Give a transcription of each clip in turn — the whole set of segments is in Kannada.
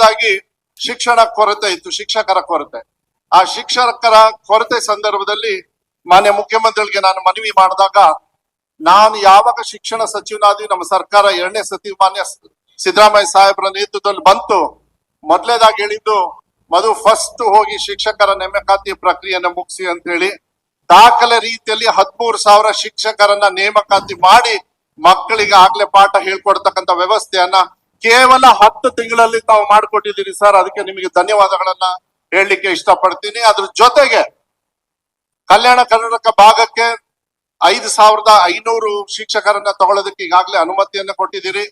ಮೊದಲನೇದಾಗಿ ಶಿಕ್ಷಣ ಕೊರತೆ ಇತ್ತು, ಶಿಕ್ಷಕರ ಕೊರತೆ. ಆ ಶಿಕ್ಷಕರ ಕೊರತೆ ಸಂದರ್ಭದಲ್ಲಿ ಮಾನ್ಯ ಮುಖ್ಯಮಂತ್ರಿಗಳಿಗೆ ನಾನು ಮನವಿ ಮಾಡಿದಾಗ, ನಾನು ಯಾವಾಗ ಶಿಕ್ಷಣ ಸಚಿವನಾದಿ ನಮ್ಮ ಸರ್ಕಾರ ಎರಡನೇ ಸತಿ ಮಾನ್ಯ ಸಿದ್ದರಾಮಯ್ಯ ಸಾಹೇಬರ ನೇತೃತ್ವದಲ್ಲಿ ಬಂತು, ಮೊದಲೇದಾಗಿ ಹೇಳಿದ್ದು ಮದು ಫಸ್ಟ್ ಹೋಗಿ ಶಿಕ್ಷಕರ ನೇಮಕಾತಿ ಪ್ರಕ್ರಿಯೆಯನ್ನು ಮುಗಿಸಿ ಅಂತ ಹೇಳಿ ದಾಖಲೆ ರೀತಿಯಲ್ಲಿ ಹದಿಮೂರು ಸಾವಿರ ಶಿಕ್ಷಕರನ್ನ ನೇಮಕಾತಿ ಮಾಡಿ ಮಕ್ಕಳಿಗೆ ಆಗ್ಲೇ ಪಾಠ ಹೇಳ್ಕೊಡ್ತಕ್ಕಂಥ ವ್ಯವಸ್ಥೆಯನ್ನ ಕೇವಲ ಹತ್ತು ತಿಂಗಳಲ್ಲಿ ತಾವು ಮಾಡಿಕೊಟ್ಟಿದ್ದೀರಿ ಸರ್. ಅದಕ್ಕೆ ನಿಮಗೆ ಧನ್ಯವಾದಗಳನ್ನ ಹೇಳಲಿಕ್ಕೆ ಇಷ್ಟಪಡ್ತೀನಿ. ಅದ್ರ ಜೊತೆಗೆ ಕಲ್ಯಾಣ ಕರ್ನಾಟಕ ಭಾಗಕ್ಕೆ ಐದು ಸಾವಿರದ ಐನೂರು ಶಿಕ್ಷಕರನ್ನ ತಗೊಳ್ಳೋದಕ್ಕೆ ಈಗಾಗಲೇ ಅನುಮತಿಯನ್ನ ಕೊಟ್ಟಿದ್ದೀರಿ.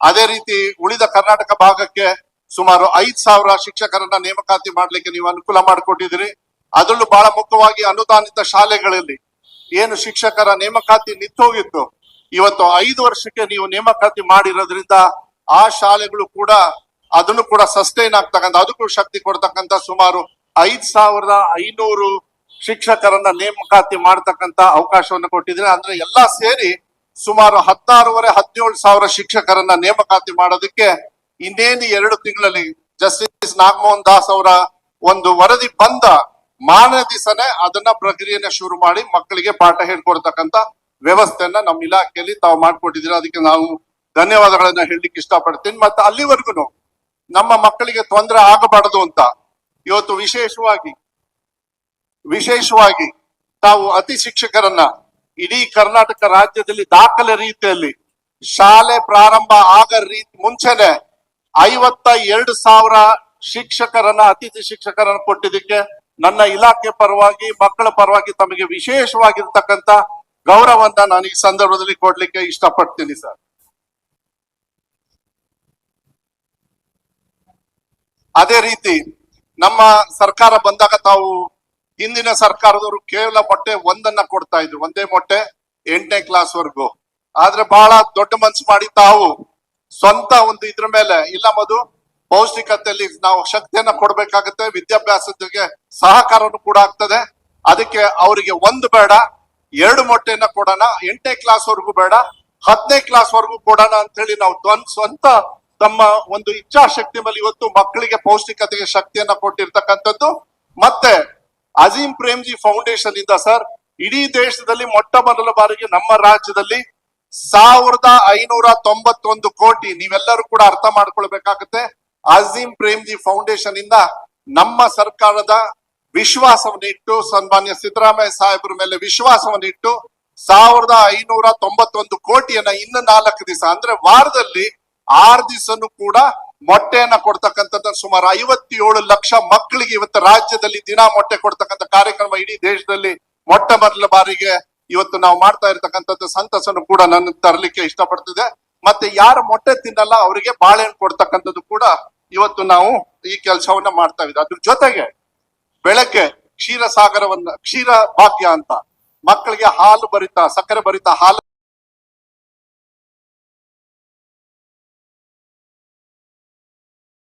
ಅದೇ ರೀತಿ ಉಳಿದ ಕರ್ನಾಟಕ ಭಾಗಕ್ಕೆ ಸುಮಾರು ಐದ್ ಸಾವಿರ ಶಿಕ್ಷಕರನ್ನ ನೇಮಕಾತಿ ಮಾಡ್ಲಿಕ್ಕೆ ನೀವು ಅನುಕೂಲ ಮಾಡಿಕೊಟ್ಟಿದ್ದೀರಿ. ಅದರಲ್ಲೂ ಬಹಳ ಮುಖ್ಯವಾಗಿ ಅನುದಾನಿತ ಶಾಲೆಗಳಲ್ಲಿ ಏನು ಶಿಕ್ಷಕರ ನೇಮಕಾತಿ ನಿಂತೋಗಿತ್ತು, ಇವತ್ತು ಐದು ವರ್ಷಕ್ಕೆ ನೀವು ನೇಮಕಾತಿ ಮಾಡಿರೋದ್ರಿಂದ ಆ ಶಾಲೆಗಳು ಕೂಡ ಅದನ್ನು ಕೂಡ ಸಸ್ಟೈನ್ ಆಗ್ತಕ್ಕಂಥ, ಅದಕ್ಕೂ ಶಕ್ತಿ ಕೊಡ್ತಕ್ಕಂಥ ಸುಮಾರು ಐದ್ ಸಾವಿರದ ಐನೂರು ಶಿಕ್ಷಕರನ್ನ ನೇಮಕಾತಿ ಮಾಡ್ತಕ್ಕಂತ ಅವಕಾಶವನ್ನು ಕೊಟ್ಟಿದ್ರೆ ಅಂದ್ರೆ ಎಲ್ಲಾ ಸೇರಿ ಸುಮಾರು ಹದಿನಾರೂವರೆ, ಹದಿನೇಳು ಸಾವಿರ ಶಿಕ್ಷಕರನ್ನ ನೇಮಕಾತಿ ಮಾಡೋದಕ್ಕೆ ಇನ್ನೇನು ಎರಡು ತಿಂಗಳಲ್ಲಿ ಜಸ್ಟಿಸ್ ನಾಗಮೋಹನ್ ದಾಸ್ ಅವರ ಒಂದು ವರದಿ ಬಂದ ಮಾರನೇ ದಿವಸನೇ ಅದನ್ನ ಪ್ರಕ್ರಿಯೆನ ಶುರು ಮಾಡಿ ಮಕ್ಕಳಿಗೆ ಪಾಠ ಹೇಳ್ಕೊಡ್ತಕ್ಕಂತ ವ್ಯವಸ್ಥೆಯನ್ನ ನಮ್ಮ ಇಲಾಖೆಯಲ್ಲಿ ತಾವು ಮಾಡ್ಕೊಟ್ಟಿದ್ದೀರಾ. ಅದಕ್ಕೆ ನಾವು ಧನ್ಯವಾದಗಳನ್ನ ಹೇಳಲಿಕ್ಕೆ ಇಷ್ಟಪಡ್ತೀನಿ. ಮತ್ತೆ ಅಲ್ಲಿವರೆಗೂ ನಮ್ಮ ಮಕ್ಕಳಿಗೆ ತೊಂದರೆ ಆಗಬಾರದು ಅಂತ ಇವತ್ತು ವಿಶೇಷವಾಗಿ ವಿಶೇಷವಾಗಿ ತಾವು ಅತಿ ಶಿಕ್ಷಕರನ್ನ ಇಡೀ ಕರ್ನಾಟಕ ರಾಜ್ಯದಲ್ಲಿ ದಾಖಲೆ ರೀತಿಯಲ್ಲಿ ಶಾಲೆ ಪ್ರಾರಂಭ ಆಗ ರೀತಿ ಮುಂಚೆನೆ ಐವತ್ತ ಎರಡು ಸಾವಿರ ಶಿಕ್ಷಕರನ್ನ, ಅತಿಥಿ ಶಿಕ್ಷಕರನ್ನ ಕೊಟ್ಟಿದ್ದಕ್ಕೆ ನನ್ನ ಇಲಾಖೆ ಪರವಾಗಿ, ಮಕ್ಕಳ ಪರವಾಗಿ ತಮಗೆ ವಿಶೇಷವಾಗಿರ್ತಕ್ಕಂಥ ಗೌರವವನ್ನ ನಾನು ಈ ಸಂದರ್ಭದಲ್ಲಿ ಕೊಡ್ಲಿಕ್ಕೆ ಇಷ್ಟಪಡ್ತೀನಿ ಸರ್. ಅದೇ ರೀತಿ ನಮ್ಮ ಸರ್ಕಾರ ಬಂದಾಗ ತಾವು ಹಿಂದಿನ ಸರ್ಕಾರದವರು ಕೇವಲ ಮೊಟ್ಟೆ ಒಂದನ್ನ ಕೊಡ್ತಾ ಇದ್ರು. ಒಂದೇ ಮೊಟ್ಟೆ ಎಂಟನೇ ಕ್ಲಾಸ್ ವರ್ಗು. ಆದ್ರೆ ಬಹಳ ದೊಡ್ಡ ಮನ್ಸು ಮಾಡಿ ತಾವು ಸ್ವಂತ ಒಂದು ಇದ್ರ ಮೇಲೆ, ಇಲ್ಲ ಮಧು, ಪೌಷ್ಟಿಕತೆಯಲ್ಲಿ ನಾವು ಶಕ್ತಿಯನ್ನ ಕೊಡ್ಬೇಕಾಗತ್ತೆ ವಿದ್ಯಾಭ್ಯಾಸಕ್ಕೆ ಸಹಕಾರನು ಕೂಡ ಆಗ್ತದೆ. ಅದಕ್ಕೆ ಅವರಿಗೆ ಒಂದು ಬೇಡ, ಎರಡು ಮೊಟ್ಟೆಯನ್ನ ಕೊಡೋಣ, ಎಂಟನೇ ಕ್ಲಾಸ್ ವರ್ಗು ಬೇಡ, ಹತ್ತನೇ ಕ್ಲಾಸ್ ವರ್ಗು ಕೊಡೋಣ ಅಂತ ಹೇಳಿ ನಾವು ಸ್ವಂತ ತಮ್ಮ ಒಂದು ಇಚ್ಛಾಶಕ್ತಿ ಮೇಲೆ ಇವತ್ತು ಮಕ್ಕಳಿಗೆ ಪೌಷ್ಟಿಕತೆಗೆ ಶಕ್ತಿಯನ್ನ ಕೊಟ್ಟಿರ್ತಕ್ಕಂಥದ್ದು. ಮತ್ತೆ ಅಜೀಂ ಪ್ರೇಮ್ಜಿ ಫೌಂಡೇಶನ್ ಇಂದ ಸರ್, ಇಡೀ ದೇಶದಲ್ಲಿ ಮೊಟ್ಟ ಮೊದಲ ಬಾರಿಗೆ ನಮ್ಮ ರಾಜ್ಯದಲ್ಲಿ ಸಾವಿರದ ಐನೂರ ತೊಂಬತ್ತೊಂದು ಕೋಟಿ ನೀವೆಲ್ಲರೂ ಕೂಡ ಅರ್ಥ ಮಾಡ್ಕೊಳ್ಬೇಕಾಗತ್ತೆ. ಅಜೀಂ ಪ್ರೇಮ್ಜಿ ಫೌಂಡೇಶನ್ ಇಂದ ನಮ್ಮ ಸರ್ಕಾರದ ವಿಶ್ವಾಸವನ್ನಿಟ್ಟು ಸನ್ಮಾನ್ಯ ಸಿದ್ದರಾಮಯ್ಯ ಸಾಹೇಬರ ಮೇಲೆ ವಿಶ್ವಾಸವನ್ನಿಟ್ಟು ಸಾವಿರದ ಐನೂರ ತೊಂಬತ್ತೊಂದು ಕೋಟಿಯನ್ನ ಇನ್ನು ನಾಲ್ಕು ದಿವಸ, ಅಂದ್ರೆ ವಾರದಲ್ಲಿ ಆರು ದಿವಸನು ಕೂಡ ಮೊಟ್ಟೆಯನ್ನ ಕೊಡ್ತಕ್ಕಂಥದ್ದು ಸುಮಾರು ಐವತ್ತೇಳು ಲಕ್ಷ ಮಕ್ಕಳಿಗೆ ಇವತ್ತು ರಾಜ್ಯದಲ್ಲಿ ದಿನ ಮೊಟ್ಟೆ ಕೊಡ್ತಕ್ಕಂಥ ಕಾರ್ಯಕ್ರಮ ಇಡೀ ದೇಶದಲ್ಲಿ ಮೊಟ್ಟ ಮೊದಲ ಬಾರಿಗೆ ಇವತ್ತು ನಾವು ಮಾಡ್ತಾ ಇರ್ತಕ್ಕಂಥದ್ದು ಸಂತಸನ್ನು ಕೂಡ ನನ್ನ ತರಲಿಕ್ಕೆ ಇಷ್ಟಪಡ್ತಿದೆ. ಮತ್ತೆ ಯಾರು ಮೊಟ್ಟೆ ತಿನ್ನಲ್ಲ ಅವರಿಗೆ ಬಾಳೆಹಣ್ಣು ಕೊಡ್ತಕ್ಕಂಥದ್ದು ಕೂಡ ಇವತ್ತು ನಾವು ಈ ಕೆಲಸವನ್ನ ಮಾಡ್ತಾ ಇದ್ದೀವಿ. ಅದ್ರ ಜೊತೆಗೆ ಬೆಳಗ್ಗೆ ಕ್ಷೀರ ಸಾಗರವನ್ನ ಕ್ಷೀರ ಭಾಗ್ಯ ಅಂತ ಮಕ್ಕಳಿಗೆ ಹಾಲು ಬರಿತ ಸಕ್ಕರೆ ಬರಿತ ಹಾಲು